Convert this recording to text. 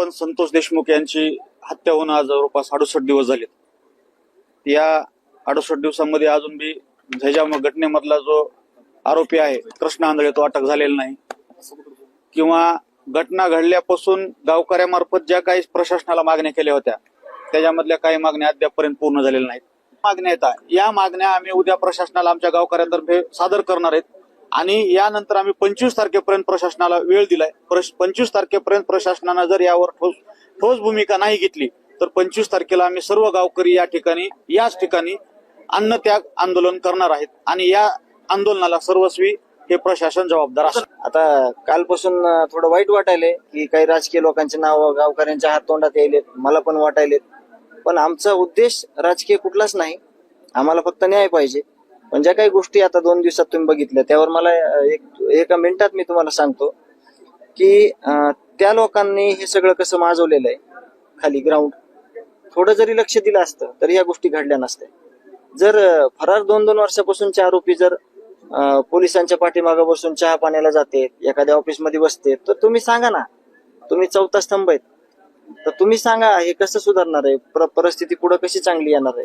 सरपंच संतोष देशमुख यांची हत्या होऊन आज जवळपास अडुसष्ट दिवस झालेत. या अडुसष्ट दिवसांमध्ये अजून बी ह्याच्या घटनेमधला जो आरोपी आहे कृष्ण आंधळे तो अटक झालेला नाही. किंवा घटना घडल्यापासून गावकऱ्यामार्फत ज्या काही प्रशासनाला मागण्या केल्या होत्या त्याच्यामधल्या काही मागण्या अद्यापपर्यंत पूर्ण झालेल्या नाहीत. मागण्या येतात या मागण्या आम्ही उद्या प्रशासनाला आमच्या गावकऱ्यांतर्फे सादर करणार आहेत. आणि यानंतर आम्ही पंचवीस तारखेपर्यंत प्रशासनाला वेळ दिलाय. पंचवीस तारखेपर्यंत प्रशासनानं जर यावर ठोस ठोस भूमिका नाही घेतली तर पंचवीस तारखेला आम्ही सर्व गावकरी या ठिकाणी याच ठिकाणी अन्नत्याग आंदोलन करणार आहेत. आणि या आंदोलनाला सर्वस्वी हे प्रशासन जबाबदार असत आता कालपासून थोडं वाईट वाटायले की काही राजकीय लोकांचे नाव गावकऱ्यांच्या हात तोंडात यायलेत मला पण वाटायलेत. पण आमचा उद्देश राजकीय कुठलाच नाही. आम्हाला फक्त न्याय पाहिजे. पण ज्या काही गोष्टी आता दोन दिवसात तुम्ही बघितल्या त्यावर मला एक एका मिनिटात मी तुम्हाला सांगतो की त्या लोकांनी हे सगळं कसं माजवलेलं आहे खाली ग्राउंड थोडं जरी लक्ष दिलं असतं तर या गोष्टी घडल्या नसत्या. जर फरार दोन दोन वर्षापासूनचे आरोपी जर पोलिसांच्या पाठीमागं बसून चहा पाण्याला जाते एखाद्या ऑफिसमध्ये बसते तर तुम्ही सांगा ना. तुम्ही चौथा स्तंभ आहेत. तर तुम्ही सांगा हे कसं सुधारणार आहे? प्र- परिस्थिती पुढे कशी चांगली येणार आहे?